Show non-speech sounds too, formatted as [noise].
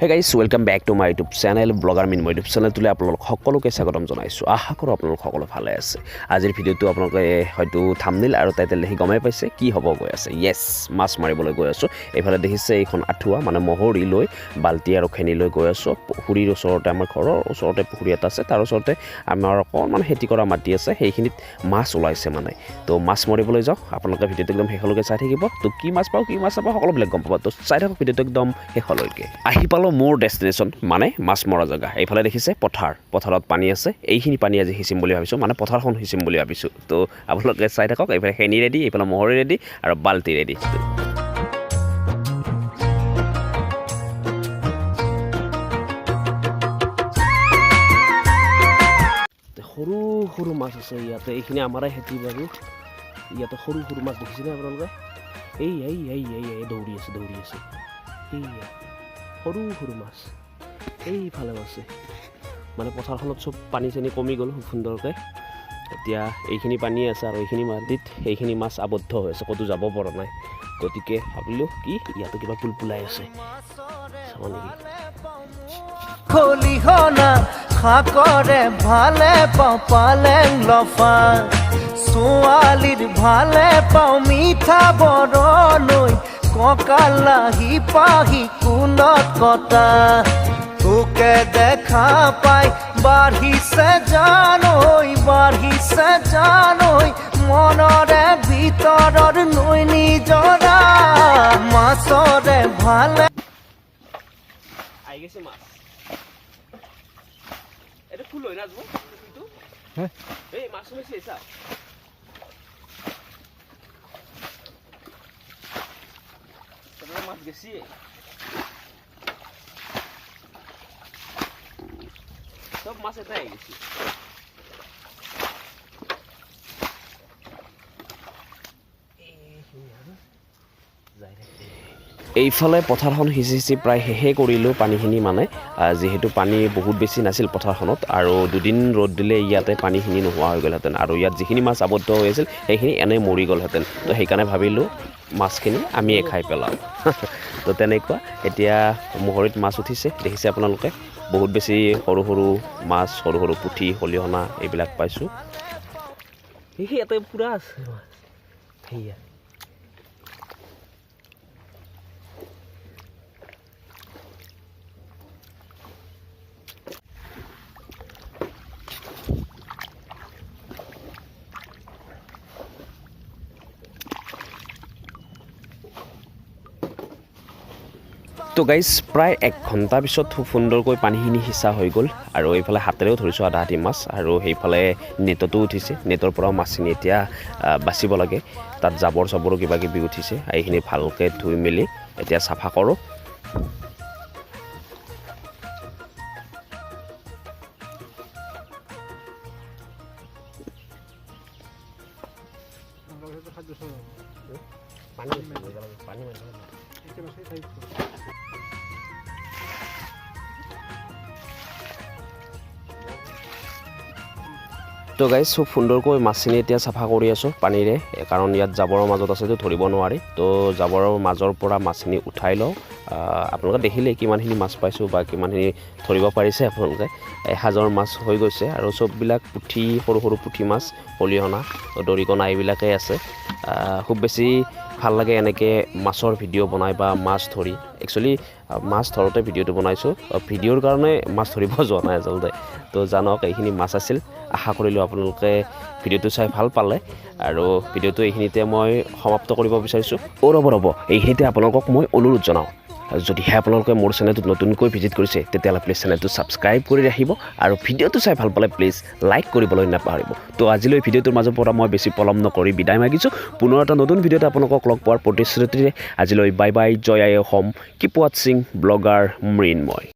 Hey guys welcome back to my YouTube channel blogger মিন মই YouTube চেনেলটোলৈ আপোনালোক সকলোকে স্বাগতম জনাইছোঁ। আশা কৰোঁ আপোনালোক সকলো ভালে আছে। আজিৰ ভিডিঅ'টো আপোনালোকে হয়তো থামনিল আৰু টাইটেল দেখি গমেই পাইছে, কি হ'ব গৈ আছে। য়েছ মাছ মাৰিবলৈ গৈ আছোঁ। এইফালে দেখিছে এইখন আঁঠুৱা মানে মহৰি লৈ বাল্টি আৰু খেনি লৈ গৈ আছোঁ। পুখুৰীৰ ওচৰতে, আমাৰ ঘৰৰ ওচৰতে পুখুৰী এটা আছে। তাৰ ওচৰতে আমাৰ অকণমান খেতি কৰা মাটি আছে। সেইখিনিত মাছ ওলাইছে মানে। তো মাছ মাৰিবলৈ যাওঁ। আপোনালোকে ভিডিঅ'টো একদম শেষলৈকে চাই থাকিব। তো কি মাছ পাওঁ, কি মাছ নাপাওঁ, সকলোবিলাক গম পাব। তো চাই থাকক ভিডিঅ'টো একদম শেষলৈকে। আহি পালোঁ। মোৰ ডেষ্টিনেশ্যন মানে মাছ মৰা জেগা। এইফালে দেখিছে পথাৰ, পথাৰত পানী আছে। এইখিনি পানী আজি সিঁচিম বুলি ভাবিছোঁ মানে পথাৰখন সিঁচিম বুলি ভাবিছোঁ। তো আপোনালোকে চাই থাকক, এইফালে খেনি ৰেডি এইফালে মহৰি ৰেডি আৰু বাল্টি ৰেডি সৰু সৰু মাছ আছে ইয়াতে, এইখিনি আমাৰে খেতি বাৰু। ইয়াতে সৰু সৰু মাছ দেখিছেনে আপোনালোকে? এই এই এই এই দৌৰি আছে দৌৰি আছে। সৰু সৰু মাছ। এইফালেও আছে মানে পথাৰখনত চব পানী চানী কমি গ'ল সুন্দৰকৈ। এতিয়া এইখিনি পানী আছে আৰু এইখিনি মাটিত সেইখিনি মাছ আবদ্ধ হৈ আছে, ক'তো যাব পৰা নাই। গতিকে ভাবিলোঁ কি ইয়াতে কিবা পুল পুলাই আছে। চাব নেকি? খলিহনা শাকৰে ভালে পাওঁ, পালেং লফা। ছোৱালীৰ ভালে পাওঁ, মিঠা বৰণৈ কঁকালাহি পাহি কুলত কটা। তোকে দেখা পাই বাঢ়িছে জানৈ বাঢ়িছে জানৈ মনৰে ভিতৰৰ নৈ নিজৰা মাছৰে ভালে। আহি গৈছে মাছ। এইটো ফুল হয় না এই মাছ ওলাইছে চা মাছ গেছি। সব মাছ এটাই গেছি। এইফালে পথাৰখন সিঁচি সিঁচি প্ৰায় শেষে কৰিলোঁ পানীখিনি মানে যিহেতু পানী বহুত বেছি নাছিল পথাৰখনত আৰু দুদিন ৰ'দ দিলে ইয়াতে পানীখিনি নোহোৱা হৈ গ'লহেঁতেন আৰু ইয়াত যিখিনি মাছ আবদ্ধ হৈ আছিল, সেইখিনি এনেই মৰি গ'লহেঁতেন। তো সেইকাৰণে ভাবিলোঁ মাছখিনি আমিয়ে খাই পেলাওঁ। [laughs] তো তেনেকুৱা এতিয়া মোহৰিত মাছ উঠিছে, দেখিছে আপোনালোকে? বহুত বেছি সৰু সৰু মাছ, সৰু সৰু পুঠি খলিহনা এইবিলাক পাইছোঁ। ইয়াতে পূৰা আছে মাছ। সেয়া তো গাইজ প্ৰায় এক ঘণ্টাৰ পিছত খুব সুন্দৰকৈ পানীখিনি সিঁচা হৈ গ'ল আৰু এইফালে হাতেৰেও ধৰিছোঁ আধা আধি মাছ আৰু সেইফালে নেটতো উঠিছে। নেটৰ পৰাও মাছখিনি এতিয়া বাচিব লাগে। তাত জাবৰ চাবৰো কিবা কিবি উঠিছে এইখিনি ভালকৈ ধুই মেলি এতিয়া চাফা কৰোঁ। তো গাইজ খুব সুন্দৰকৈ মাছখিনি এতিয়া চাফা কৰি আছোঁ পানীৰে কাৰণ ইয়াত জাবৰৰ মাজত আছেতো ধৰিব নোৱাৰি। তো জাবৰৰ মাজৰ পৰা মাছখিনি উঠাই লওঁ। আপোনালোকে দেখিলেই কিমানখিনি মাছ পাইছোঁ বা কিমানখিনি ধৰিব পাৰিছে আপোনালোকে। এসাজৰ মাছ হৈ গৈছে আৰু চববিলাক পুঠি সৰু সৰু পুঠি মাছ খলিহনা দৰিকণা এইবিলাকেই আছে। খুব বেছি ভাল লাগে এনেকৈ মাছৰ ভিডিঅ' বনাই বা মাছ ধৰি। একচুৱেলি মাছ ধৰোঁতে ভিডিঅ'টো বনাইছোঁ। ভিডিঅ'ৰ কাৰণে মাছ ধৰিব [laughs] যোৱা নাই আচলতে। তো জানক এইখিনি মাছ আছিল। আশা কৰিলোঁ আপোনালোকে ভিডিঅ'টো চাই ভাল পালে। আৰু ভিডিঅ'টো এইখিনিতে মই সমাপ্ত কৰিব বিচাৰিছোঁ। অ' ৰ'ব ৰ'ব এইখিনিতে আপোনালোকক মই অনুৰোধ জনাওঁ। যদিহে আপোনালোকে মোৰ চেনেলটোত নতুনকৈ ভিজিট কৰিছে, তেতিয়াহ'লে প্লিজ চেনেলটো ছাবস্ক্ৰাইব কৰি ৰাখিব আৰু ভিডিঅ'টো চাই ভালো পালে প্লিজ লাইক কৰিবলৈ নাপাহৰিব। তো আজিলৈ ভিডিঅ'টোৰ মাজৰ পৰা মই বেছি পলম নকৰি বিদায় মাগিছোঁ। পুনৰ এটা নতুন ভিডিঅ'ত আপোনালোকক লগ পোৱাৰ প্ৰতিশ্ৰুতিৰে আজিলৈ বাই বাই জয় I Assam keep sing blogger Mrinmoy.